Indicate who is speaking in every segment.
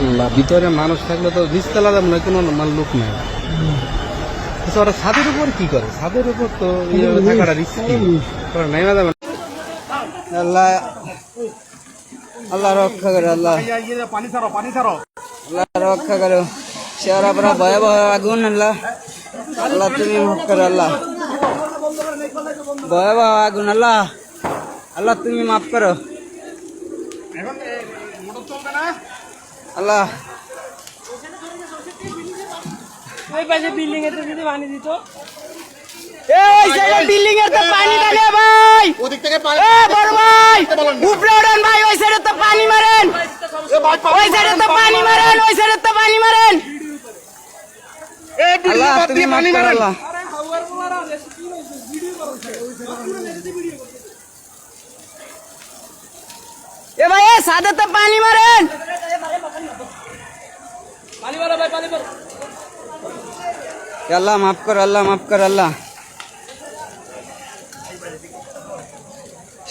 Speaker 1: আল্লাহ ভিতরে মানুষ থাকলে তো নিচতলা যাবে না কোনো মানে লোক নাই। আচ্ছা, ওরা ছাদের উপর কি করে? ছাদের উপর তো থাকাটা রিস্কি ওরা নেমে
Speaker 2: আল্লাহ আল্লাহ রক্ষা করে আল্লাহ।
Speaker 1: পানি ছাড়ো পানি ছাড়ো
Speaker 2: আল্লাহ রক্ষা করো। শেয়ারা পরা ভয়াবহ আগুন আল্লাহ। আল্লাহ তুমি মাফ করো আল্লাহ। ভয়াবহ আগুন আল্লাহ। আল্লাহ তুমি মাফ করো। আল্লাহ।
Speaker 3: ওই পাশে বিল্ডিং এর যদি পানি দিত।
Speaker 2: এই সাইডে বিল্ডিং এর তো পানি ডালে ভাই।
Speaker 4: ওদিক থেকে পানি
Speaker 2: এ বড় ভাই উপরে ওঠেন ভাই ওই সাইডে তো পানি মারেন। ওই সাইডে তো পানি মারেন ওই সাইডে তো পানি মারেন। আল্লাহ এ ভাই এ সাদে তো পানি মারেন এ আল্লাহ মাফ কর আল্লাহ মাফ কর আল্লাহ।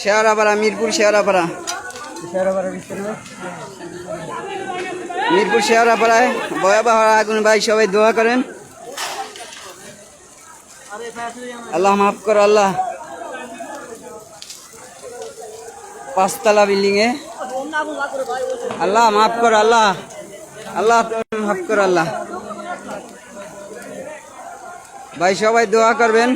Speaker 2: শেয়ারাপাড়া মিরপুর শেয়ারাপাড়া। মিরপুর শেয়ারাপাড়ায় ভয়াবহ আগুন ভাই সবাই দোয়া করেন। আল্লাহ মাফ কর আল্লাহ। পাঁচতলা বিল্ডিং এ আল্লাহ মাফ কর, আল্লাহ। আল্লাহ মাফ কর, আল্লাহ। ভাই, সবাই দোয়া করবেন।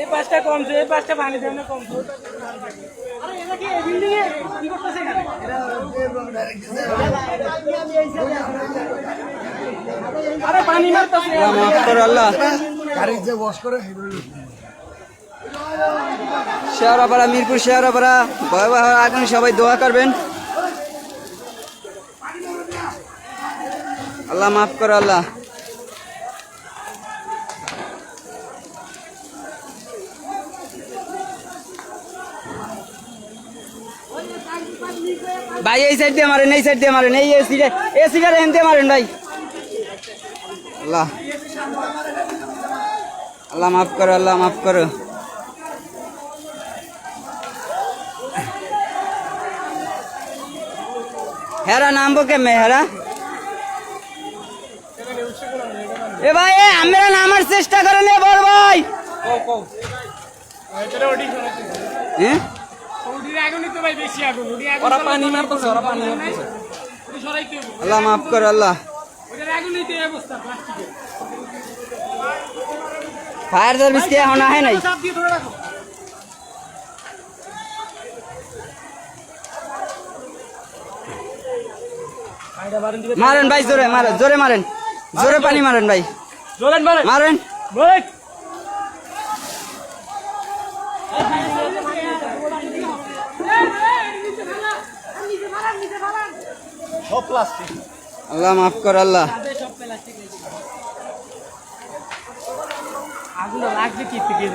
Speaker 3: এই পাশটা কমছে এই পাঁচটা না কমছে। আরে এটা কি বিল্ডিং এ কি করতেছে এখানে আরে পানি মারতেছে
Speaker 2: আল্লাহ মাফ কর। আল্লাহ শেয়ারাপাড়া মিরপুর শেয়ারাপাড়া ভয়াবহ আগুন সবাই দোয়া করবেন। আল্লাহ মাফ কর আল্লাহ। ভাই এই সাইড দিয়ে মারেন এই সাইড দিয়ে মারেন এই এসিটা এসিটা এন দিয়ে মারেন ভাই। আল্লাহ। আল্লাহ মাফ করো আল্লাহ মাফ করো। হেরা নামবো কেমনে হেরা? এ ভাই এ আমরা নামার চেষ্টা করে নে বড় ভাই। হ্যাঁ?
Speaker 3: ওরা পানি মারতেছে ওরা পানি মারতেছে।
Speaker 2: আল্লাহ মাফ করো আল্লাহ। ফায়ার সার্ভিস কে এখন আহে নাই? মারেন ভাই জোরে মারেন জোরে মারেন। জোরে পানি মারেন ভাই।
Speaker 3: জোরেন মারে
Speaker 2: আল্লাহ মাফ কর আল্লাহ।
Speaker 3: লাগছে কি থেকে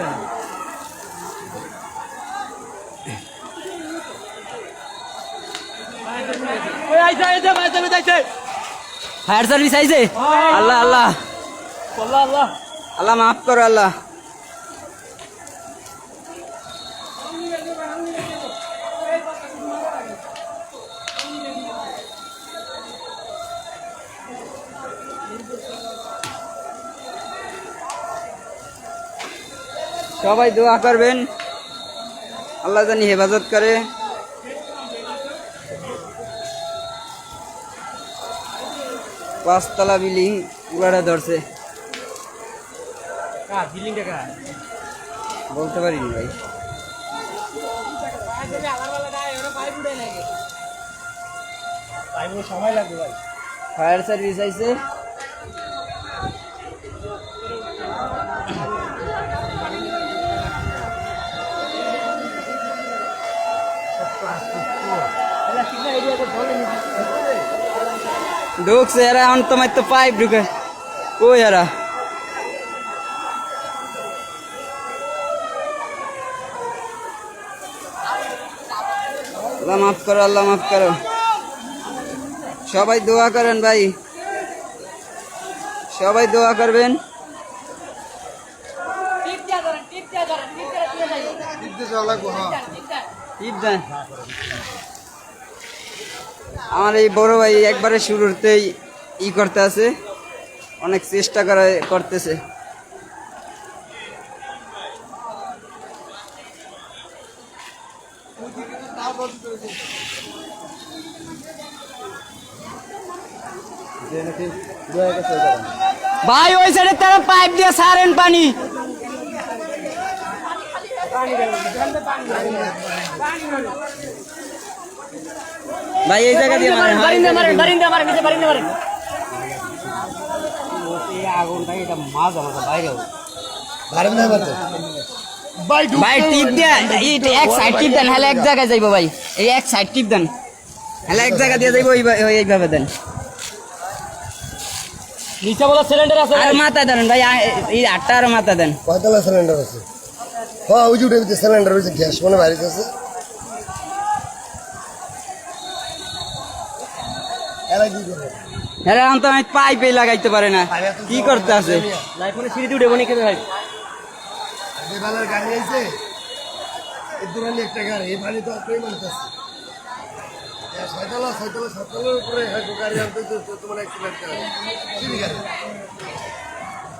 Speaker 2: ফায়ার সার্ভিস আইছে? আল্লাহ আল্লাহ।
Speaker 3: আল্লাহ আল্লাহ।
Speaker 2: আল্লাহ মাফ করো আল্লাহ। সবাই দোয়া করবেন। আল্লাহ জানি হেফাজত করে। পাঁচতলা বিল্ডিং উড়াটা ধরছে। বলতে পারিনি ভাই।
Speaker 3: ভাই সময় লাগবে ভাই।
Speaker 2: ফায়ার সার্ভিস আইছে। ঢুকছে এরা এখন তোমার তো পাইপ ঢুকে। কই এরা? আল্লাহ মাফ করো আল্লাহ মাফ করো। সবাই দোয়া করেন ভাই। সবাই দোয়া করবেন। টিপ দেন। আমার এই বড় ভাই একবারে শুরুতেই ই করতে আছে। অনেক চেষ্টা করে, করতেছে। ভাই, ওই সাইডে তারা পাইপ দিয়ে সারেন পানি। ভাই এই জায়গা দিয়ে মারেন মারেন।
Speaker 1: এই আগুনটা এটা মাছ আমাদের বাইরে
Speaker 2: ভাই টিপ দিয়ে এই এক সাইড টিপ দেন হলে এক জায়গায় যাইবো ভাই। এই এক সাইড টিপ দেন। হলে এক জায়গা দিয়ে যাইবো এইভাবে দেন।
Speaker 3: নিচে বলা সিলিন্ডার আছে
Speaker 2: আর মাথা দেন ভাই এই আটটা আর মাথা দেন।
Speaker 4: কয়তলা সিলিন্ডার আছে? হ্যাঁ ওই যে উঠে গ্যাস মানে বাইরে আছে
Speaker 2: হ্যাঁ আমি তো আমি পাইপে লাগাইতে পারে না। কি করতে আছে?
Speaker 3: লাইফ সিঁড়িতে উঠে বনি খেতে ভাই
Speaker 4: বেলার গাড়ি আইছে এই একটা গাড়ি এই পানি তো আপনি মানতেছে। ছয়তলা ছয়তলা সাততলার উপরে গাড়ি আনতে তো তো তোমার অ্যাক্সিডেন্ট করে। সিঁড়ি গাড়ি।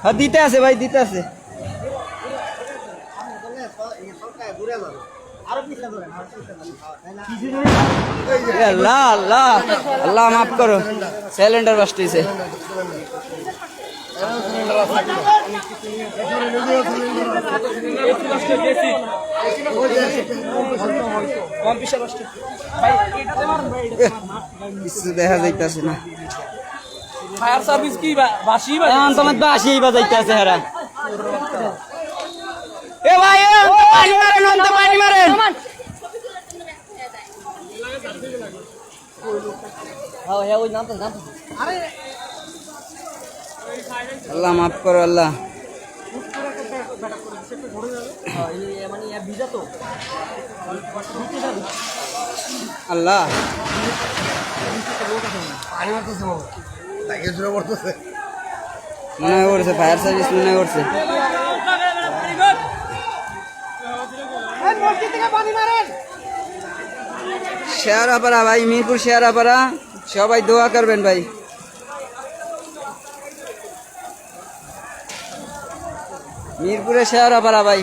Speaker 2: হ্যাঁ দিতে আছে ভাই দিতে আছে। এ আল্লাহ আল্লাহ আল্লাহ মাফ করো। সিলিন্ডার বাস্টিছে কিছু দেখা যাইতাছে না।
Speaker 3: ফায়ার সার্ভিস কি বাসি
Speaker 2: বাজাইতেছে হেরা। এ অন্ত পানি মারেন অন্ত পানি মারেন। আল্লাহ মাফ করো আল্লাহ। আল্লাহ।
Speaker 4: তাকে জুড়ে পড়তেছে
Speaker 2: মনে হয় করছে ফায়ার সার্ভিস মনে হয় করছে। শেয়ারাপাড়া ভাই মিরপুর শেয়ারাপাড়া সবাই দোয়া করবেন ভাই। মিরপুরে শেয়ারাপাড়া ভাই।